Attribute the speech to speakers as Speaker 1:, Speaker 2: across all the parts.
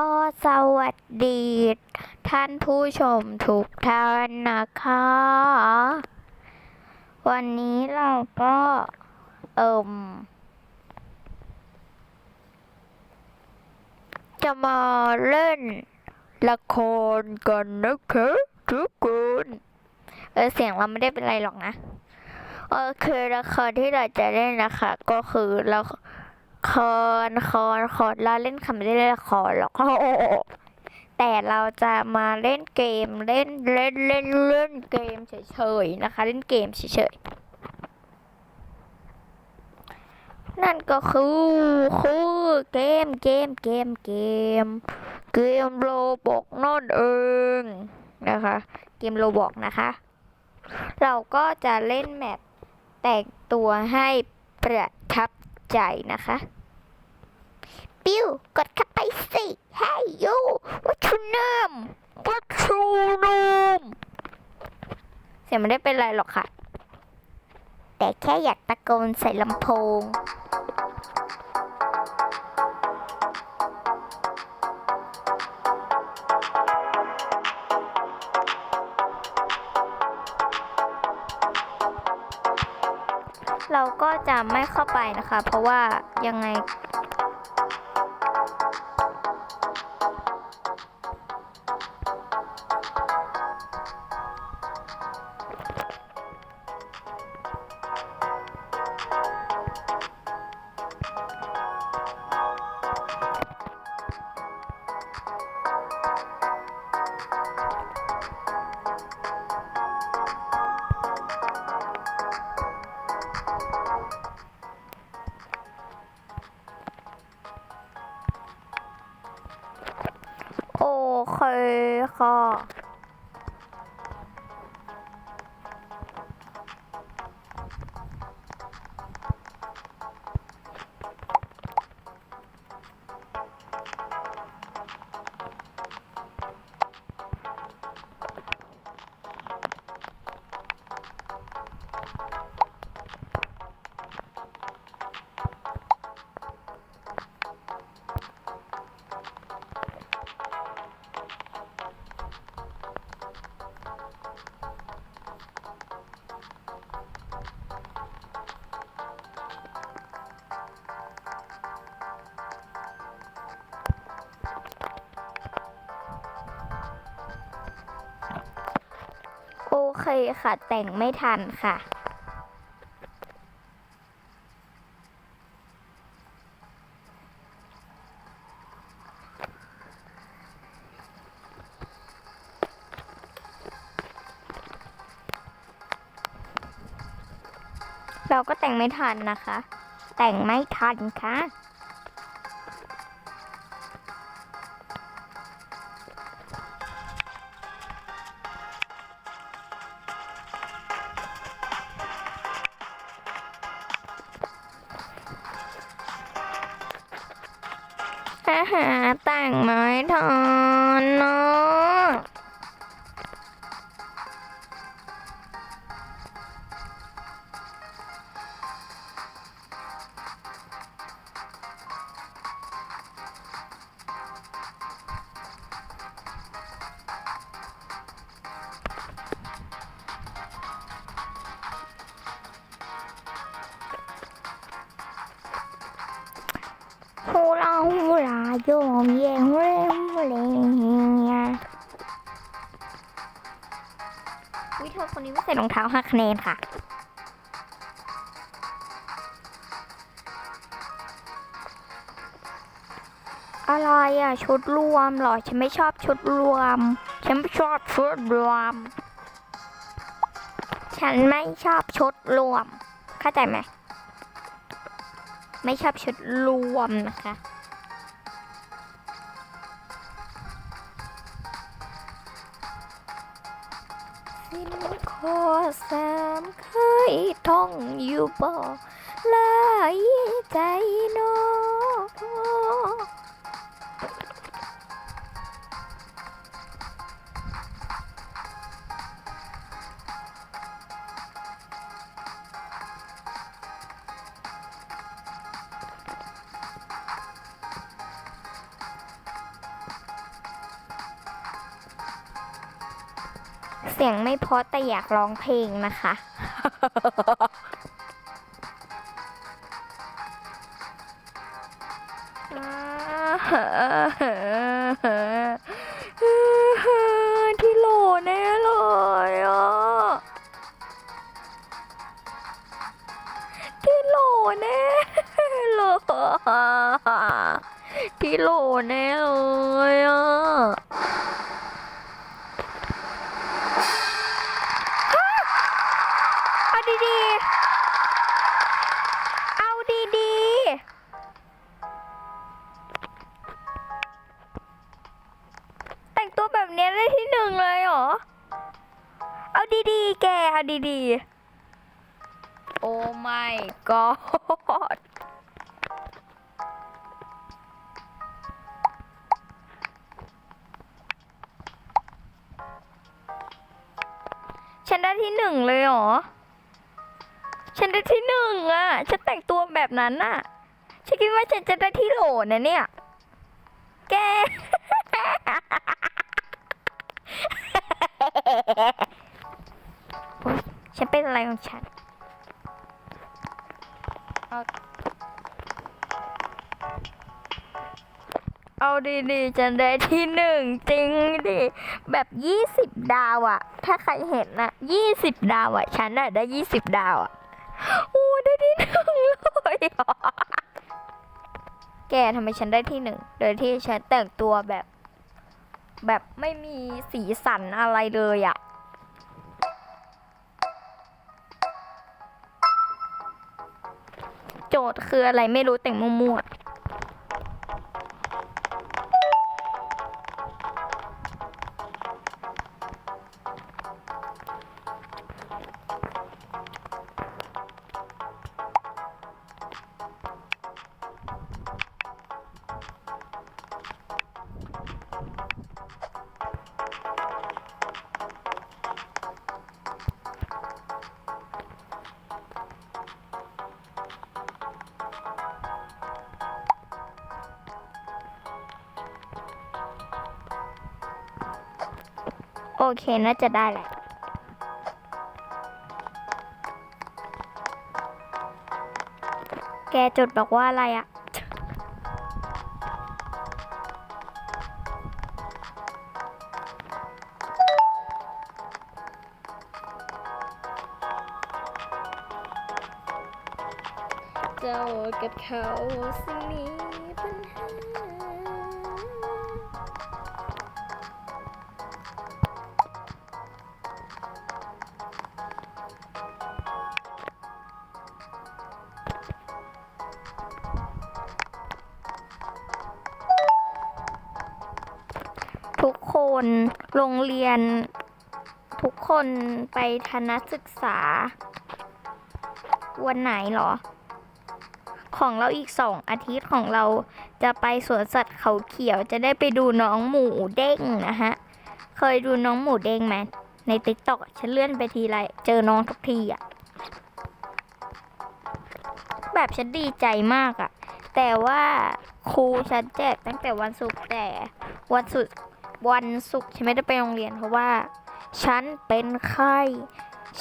Speaker 1: ก็สวัสดี ท่านผู้ชมทุกท่านนะคะ วันนี้เราก็เอิมจะมาเล่นละครกันนะคะทุกคนเออเสียงเราไม่ได้เป็นไรหรอกนะ เออคือละครที่เราจะเล่นนะคะ ก็คือละคร ครครเราเล่นคำไม่ได้เล่นละครหรอกแต่เราจะมาเล่นเกมเล่นเล่นเล่นเล่นเกมเฉยๆนะคะ เล่นเกมเฉยๆนั่นก็คือคือเกมเกมเกมเกม เกมโลบอกนั่นเองนะคะ เกมโลบอกนะคะ เราก็จะเล่นแมปแต่งตัวให้ประทับใจนะคะ ปิวกดเข้าไปสิ Hey you what's your name what's your name เสียงไม่ได้เป็นไรหรอกค่ะ แต่แค่อยากตะโกนใส่ลำโพงเราก็จะไม่เข้าไปนะคะ เพราะว่ายังไง โอเคค่ะ เคค่ะ แต่งไม่ทันค่ะ เราก็แต่งไม่ทันนะคะ แต่งไม่ทันค่ะ หาแต่งไม้ทันนา ลาโยมเยงเร่มเร่วิเธอคนนี้ไม่ใส่รองเท้าหักคะแนนค่ะอะไรอะชุดรวมเหรอ ฉันไม่ชอบชุดรวม ฉันไม่ชอบชุดรวม ฉันไม่ชอบชุดรวม เข้าใจไหม ไม่ชอบชุดรวมนะคะ สามเคยท่องอยู่บ่ลายใจน้อง เสียงไม่เพราะแต่อยากร้องเพลงนะคะ หนึ่งเลยเหรอ ฉันได้ที่หนึ่งอะฉันแต่งตัวแบบนั้นอะฉันคิดว่าฉันจะได้ที่โหลนะเนี่ย แก ฉันเป็นอะไรของฉัน เอาดีๆฉันได้ที่หนึ่งจริงดิ แบบยี่สิบดาวอะถ้าใครเห็นนะยี่สิบดาวอะฉันน่ะได้ยี่สิบดาวอะโอ้ได้ที่หนึ่งเลยอะแกทำไมฉันได้ที่หนึ่งโดยที่ฉันแต่งตัวแบบ แบบไม่มีสีสันอะไรเลยอะโจทย์คืออะไรไม่รู้แต่งมั่วๆ โอเคน่าจะได้แหละแกจดบอกว่าอะไรอะเจ้ากับเขาสิมีปัญหา โรงเรียนทุกคนไปทนศึกษา วันไหนหรอ ของเราอีกสองอาทิตย์ของเราจะไปสวนสัตว์เขาเขียวจะได้ไปดูน้องหมูเด้งนะฮะ เคยดูน้องหมูเด้งไหมในติ๊กต็อกฉันเลื่อนไปทีไรเจอน้องทุกทีอะแบบฉันดีใจมากอะแต่ว่าครูฉันแจกตั้งแต่วันศุกร์แต่วันศุกร์ วันศุกร์ฉันไม่ได้ไปโรงเรียนเพราะว่า ฉันเป็นไข้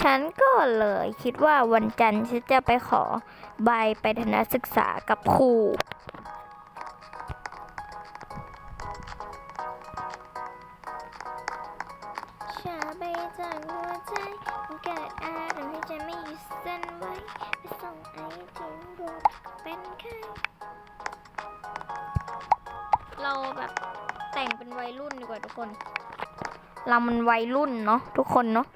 Speaker 1: ฉันก็เลยคิดว่าวันจันทร์ฉันจะไปขอใบไปทัศนศึกษากับครูชาไปจากหัวใจมันเกิดอารมณ์ที่จะไม่หยุดสั่นไหวไปส่งไอถึงรวมเป็นไข้เราแบบ แต่งเป็นวัยรุ่นดีกว่าทุกคน เรามันวัยรุ่นเนาะทุกคนเนาะ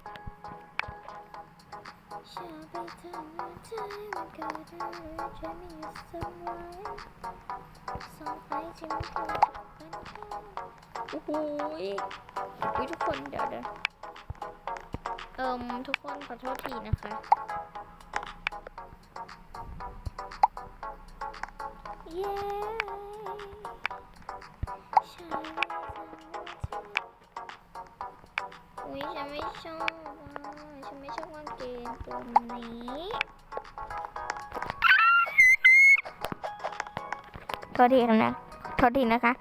Speaker 1: ชาไปทางหัวใจมันเกิดอะไรจะไม่หยุดสั่นไหวส่งไปถึงตัวเป็นแค่โอ้โหยอุ๊ยทุกคนเดี๋ยวเดี๋ยวเอิมทุกคนขอโทษทีนะคะเย้ อุ้ยฉันไม่ชอบอะฉันไม่ชอบกางเกงตัวนี้โทษทีนะโทษทีนะคะ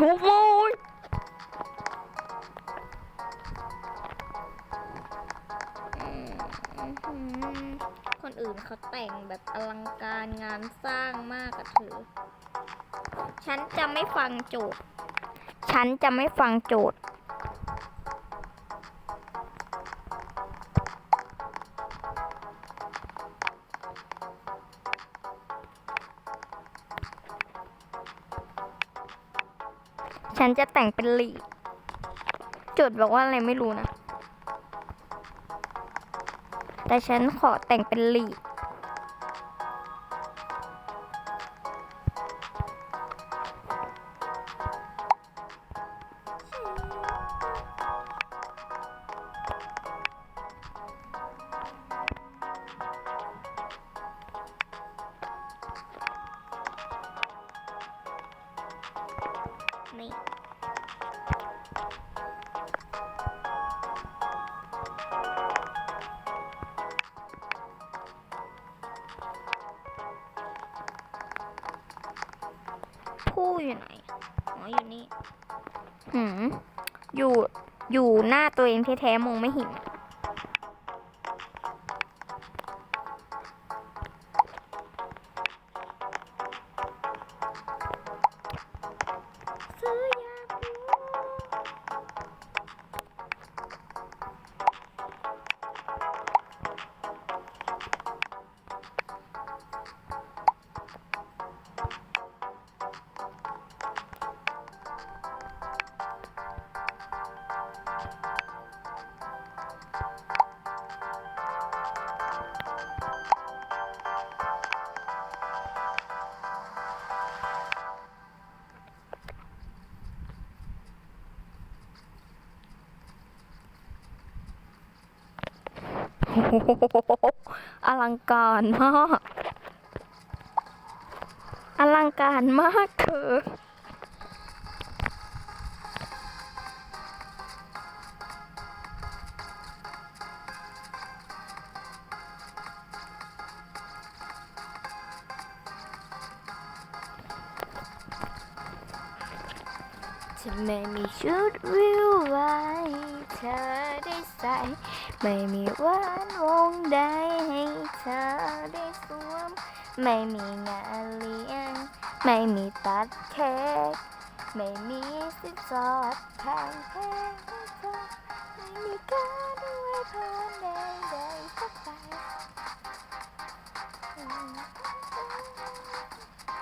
Speaker 1: ใจร้องถูกมั้ยคนอื่นเขาแต่งแบบอลังการงานสร้างมากกะเธอ ฉันจะไม่ฟังโจทย์ ฉันจะไม่ฟังโจทย์ ฉันจะแต่งเป็นหลีจุดบอกว่าอะไรไม่รู้นะ แต่ฉันขอแต่งเป็นหลี อยู่ไหน อ๋อ อยู่นี่ หืม อยู่ อยู่หน้าตัวเองแท้ๆมองไม่เห็นซื้ อลังการมาก อลังการมากเธอฉันไม่มีชุดวิวไว้เธอได้ใส่ ไม่มีวาน ไม่มีงานเลี้ยง ไม่มีตัดเค้ก ไม่มีสินสอดแพงแพงให้เธอไม่มีการอวยพรใดๆสักใบ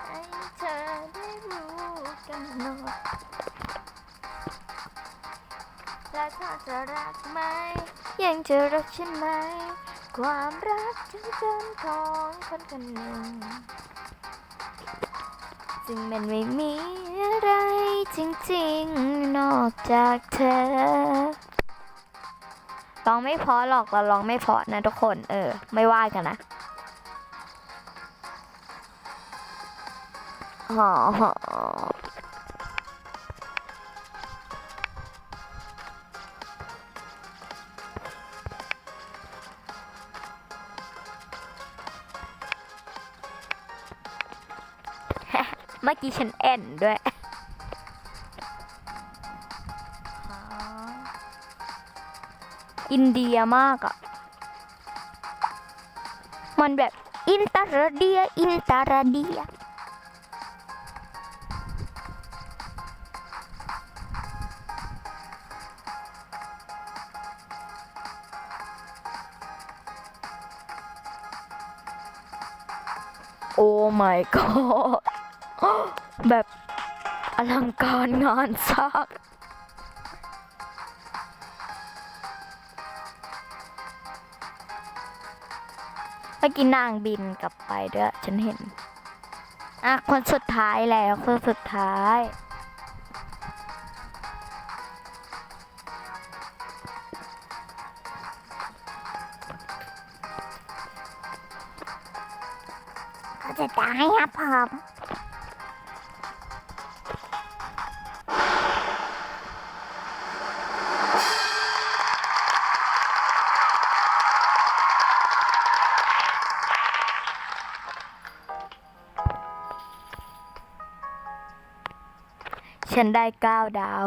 Speaker 1: ให้เธอได้รู้กันหนดและเธอจะรักไหม ยังจะรักฉันไหม ความรักจนจนของคนคนหนึ่งซึ่งมันไม่มีอะไรจริงๆ นอกจากเธอร้องไม่พอหรอกเราร้องไม่พอนะทุกคนเออ ไม่ว่ากันนะหอหอ เมื่อกี้ฉันแอนด้วยอินเดียมากอะมันแบบอินตาราเดีย อินตาราเดีย โอ้ my god แบบอลังการงานสร้างเมื่อกี้นางบินกลับไปด้วย ฉันเห็น อะ คนสุดท้ายแล้ว คนสุดท้ายเขาจะตายครับผม ฉันได้เก้าดาว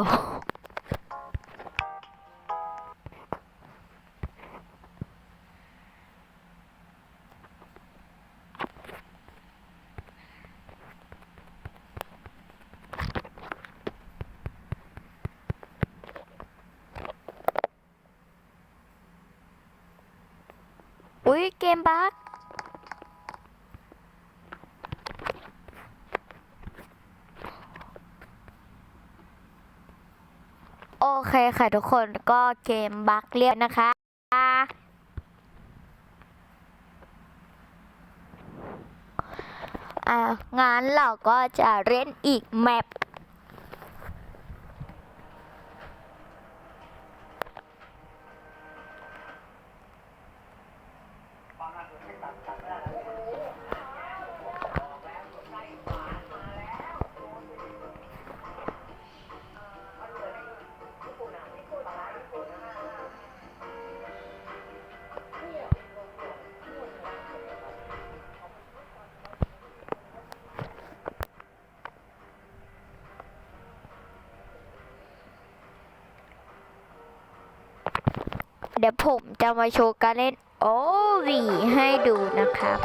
Speaker 1: อุ้ยเกมบั๊ก โอเคค่ะทุกคนก็เกมบักเรียบนะคะ อ่างานเราก็จะเล่นอีกแมป เดี๋ยวผมจะมาโชว์การเล่นโอวีให้ดูนะครับ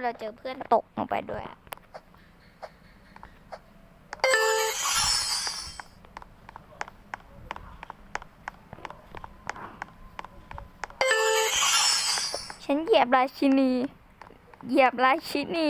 Speaker 1: คนเราเจอเพื่อนตกลงไปด้วยฉันเหยียบราชินี เหยียบราชินี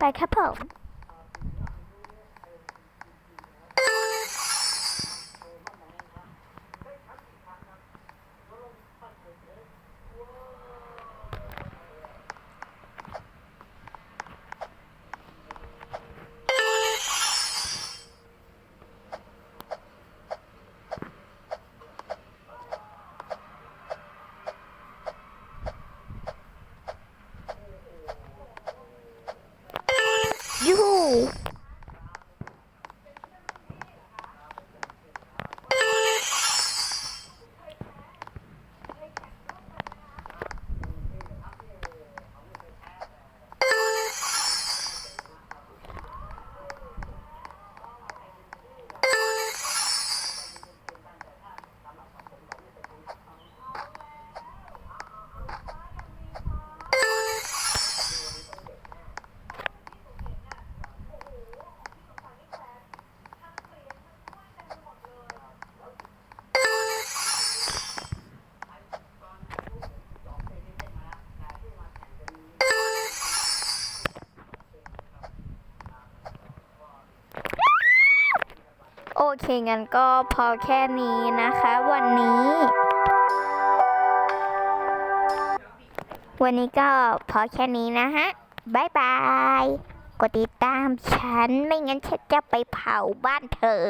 Speaker 1: ไปค เคงั้นก็พอแค่นี้นะคะ วันนี้ วันนี้ก็พอแค่นี้นะฮะบายบาย กดติดตามฉัน ไม่งั้นฉันจะไปเผาบ้านเธอ